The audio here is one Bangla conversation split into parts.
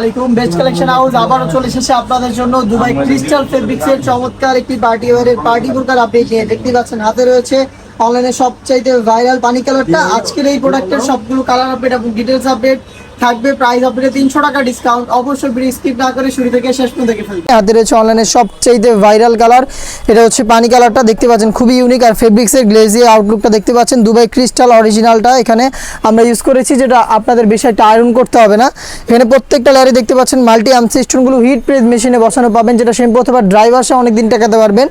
আলাইকুম। বেস্ট কালেকশন হাউস আবারও চলে এসেছে আপনাদের জন্য দুবাই ক্রিস্টাল ফেব্রিক্স এর চমৎকার একটি পার্টি ওয়ারের পার্টি বুরকার আপডেট দেখতে পাচ্ছেন, হাতে রয়েছে অনলাইনে সবচাইতে ভাইরাল পানি কালারটা আজকের এই প্রোডাক্টের সবগুলো কালার আপডেট এবং ডিটেলস আপডেট থাকবে প্রাইস আপডেটে তিনশো টাকা ডিসকাউন্ট অবশ্যই ভিডিও স্কিপ না করে শুরু থেকে শেষ পর্যন্ত দেখে ফেলবে। হাতে রয়েছে অনলাইনে সবচাইতে ভাইরাল কালার এটা হচ্ছে পানি কালারটা দেখতে পাচ্ছেন খুবই ইউনিক আর ফেব্রিক্সের গ্লেজি আউটলুকটা দেখতে পাচ্ছেন দুবাই ক্রিস্টাল অরিজিনালটা এখানে আমরা ইউজ করেছি, যেটা আপনাদের একটা আয়রন করতে হবে না। এখানে প্রত্যেকটা লেয়ারে দেখতে পাচ্ছেন মাল্টি আর্মসি স্টোনগুলো হিট প্রেস মেশিনে বসানো পাবেন, যেটা শ্যাম্পু অথবা ড্রাই ওয়াশে অনেক দিন টাকাতে পারবেন।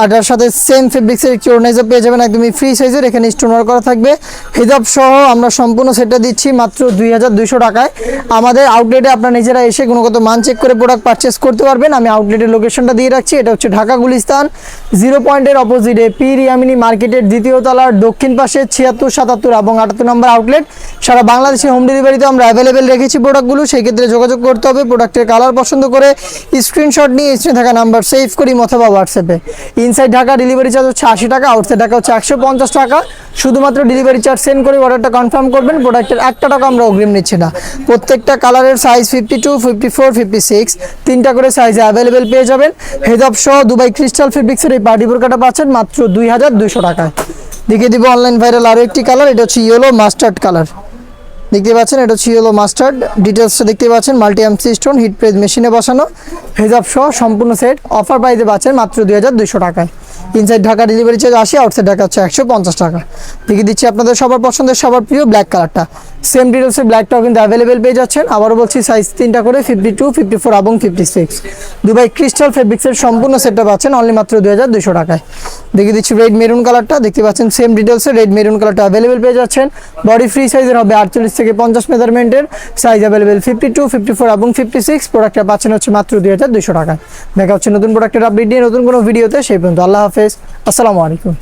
আর তার সাথে সেম ফেব্রিক্সের একটি অর্গানাইজার পেয়ে যাবেন একদমই ফ্রি সাইজের এখানে স্টোন ওয়ার্ক করা থাকবে। হিজাব সহ আমরা সম্পূর্ণ সেটটা দিচ্ছি মাত্র দুই হাজার দুইশো টাকায়। আমাদের আউটলেটে আপনারা নিজেরা এসে গুণগত মান চেক করে প্রোডাক্ট পারচেস করতে পারবেন। আমি আউটলেটের লোকেশনটা দিয়ে রাখছি। এটা হচ্ছে ঢাকা গুলিস্তান। জিরো পয়েন্টের অপোজিটে পি রিয়ামিনি মার্কেটের দ্বিতীয় তলার দক্ষিণ পাশে ছিয়াত্তর, সাতাত্তর এবং আটাত্তর নম্বর আউটলেট সারা বাংলাদেশে হোম ডেলিভারিতে আমরা অ্যাভেলেবেল রেখেছি প্রোডাক্টগুলো সেই ক্ষেত্রে যোগাযোগ করতে হবে। প্রোডাক্টের কালার পছন্দ করে স্ক্রিনশট নিয়ে স্ক্রিনে থাকা নাম্বার সেভ করি অথবা হোয়াটসঅ্যাপে ইনসাইড ঢাকা ডেলিভারি চার্জ হচ্ছে আশি টাকা আউটসাইড ঢাকা হচ্ছে একশো পঞ্চাশ টাকা। শুধুমাত্র ডেলিভারি চার্জ সেন্ড করে অর্ডারটা কনফার্ম করবেন প্রোডাক্টের একটা টাকা আমরা অগ্রিম নিচ্ছি না। প্রত্যেকটা কালারের size fifty two fifty four fifty six তিনটা করে সাইজে অ্যাভেলেবেল পেয়ে যাবেন। হেজাব সহ দুবাই ক্রিস্টাল ফেব্রিক্সের এই পার্টি বোরকাটা পাচ্ছেন মাত্র দুই হাজার দুইশো টাকায়। দেখিয়ে দিব অনলাইন ভাইরাল আরও একটি কালার এটা হচ্ছে ইয়েলো মাস্টার্ড কালার দেখতে পাচ্ছেন, এটা হচ্ছে ইয়েলো মাস্টার্ড ডিটেলসটা দেখতে পাচ্ছেন মাল্টি এমসি স্টোন হিট প্রেস মেশিনে বসানো। হেজাব সহ সম্পূর্ণ সেট অফার প্রাইসে পাচ্ছেন মাত্র দুই হাজার দুইশো টাকায়। ইনসাইড ঢাকা ডেলিভারি চার্জ আশি আউটসাইড ঢাকা হচ্ছে একশো পঞ্চাশ টাকা। দেখে দিচ্ছি আপনাদের সবার পছন্দের, সবার প্রিয় ব্ল্যাক কালারটা সেম ডিটেলসে ব্ল্যাকটাও কিন্তু অ্যাভেলেবেল পেয়ে যাচ্ছেন। আবারও বলছি সাইজ তিনটা করে ফিফটি টু ফিফটি ফোর এবং ফিফটি সিক্স দুবাই ক্রিস্টাল ফেব্রিক্সের সম্পূর্ণ সেটটা পাচ্ছেন অনলি মাত্র দুই হাজার দুশো টাকায়। দেখে দিচ্ছি রেড মেরুন কালারটা দেখতে পাচ্ছেন সেম ডিটেলসে রেড মেরুন কালারটা অ্যাভেলেবেল পেয়ে যাচ্ছেন। বডি ফ্রি সাইজের হবে আটচল্লিশ থেকে পঞ্চাশ মেজারমেন্টের size available fifty two fifty four এবং ফিফটি সিক্স প্রোডাক্টটা পাচ্ছেন হচ্ছে মাত্র দুই হাজার দুশো টাকায়। দেখা হচ্ছে নতুন প্রোডাক্টের আপডেট নিয়ে নতুন কোনো ভিডিওতে সেই পর্যন্ত আল্লাহ হাফেজ। আসসালামু আলাইকুম।